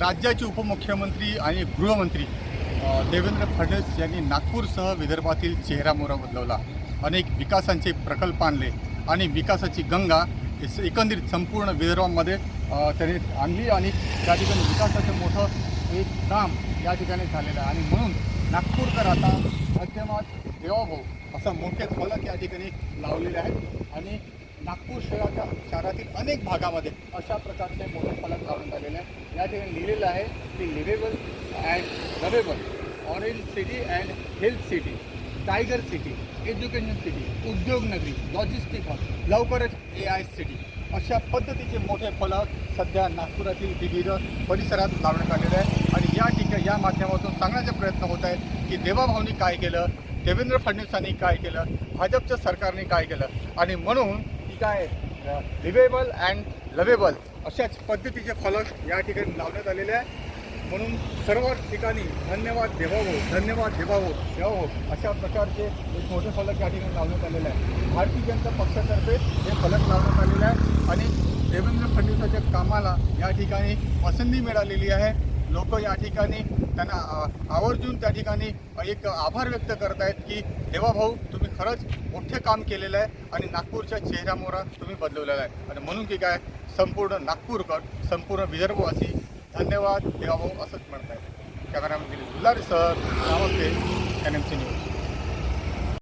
राज्याचे उपमुख्यमंत्री आणि गृहमंत्री देवेंद्र फडणवीस यांनी नागपूरसह विदर्भातील चेहरामोहरा बदलवला. अनेक विकासांचे प्रकल्प आणले आणि विकासाची गंगा एकंदरीत संपूर्ण विदर्भामध्ये त्यांनी आणली आणि त्या ठिकाणी विकासाचं मोठं एक काम या ठिकाणी झालेलं आहे. आणि म्हणून नागपूरकर आता माध्यमात देवाभाऊ असं मोठे फलक या ठिकाणी लावलेले आहेत. आणि नागपूर शहराच्या शहरातील अनेक भागामध्ये अशा प्रकारचे मोठे फलक लावण्यात आलेले आहे या ठिकाणी लिहिलेलं आहे की livable and lovable orange city and health city tiger city education city Udyognagari logistic hall लवकरच ए आय सिटी अशा पद्धतीचे मोठे फलक सध्या नागपुरातील विविध परिसरात लावण्यात आलेले आहे आणि या ठिकाणी या माध्यमातून सांगण्याचे प्रयत्न होत आहेत की देवाभाऊनी काय केलं देवेंद्र फडणवीसांनी काय केलं भाजपच्या सरकारने काय केलं. आणि म्हणून काय लिव्हेबल अँड लवेबल अशाच पद्धतीचे फलक या ठिकाणी लावण्यात आलेले आहे. म्हणून सर्व ठिकाणी धन्यवाद देवावो धन्यवाद देवावो देवावो अशा प्रकारचे एक मोठे फलक या ठिकाणी लावण्यात आलेले आहे. भारतीय जनता पक्षातर्फे हे फलक लावण्यात आलेले आहे. आणि देवेंद्र फडणवीसाच्या कामाला या ठिकाणी पसंती मिळालेली आहे. लोक या ठिकाणी त्यांना आवर्जून त्या ठिकाणी एक आभार व्यक्त करत आहेत की देवाभाऊ तुम्ही खरंच मोठे काम केलेलं आहे आणि नागपूरच्या चेहऱ्यामोहरा तुम्ही बदलवलेला आहे. आणि म्हणून की काय संपूर्ण नागपूरकर संपूर्ण विदर्भवासी धन्यवाद देवाभाऊ असंच म्हणत आहेत कॅमेरामॅन दिलीप दुलारी सर नमस्ते एन एम सी न्यूज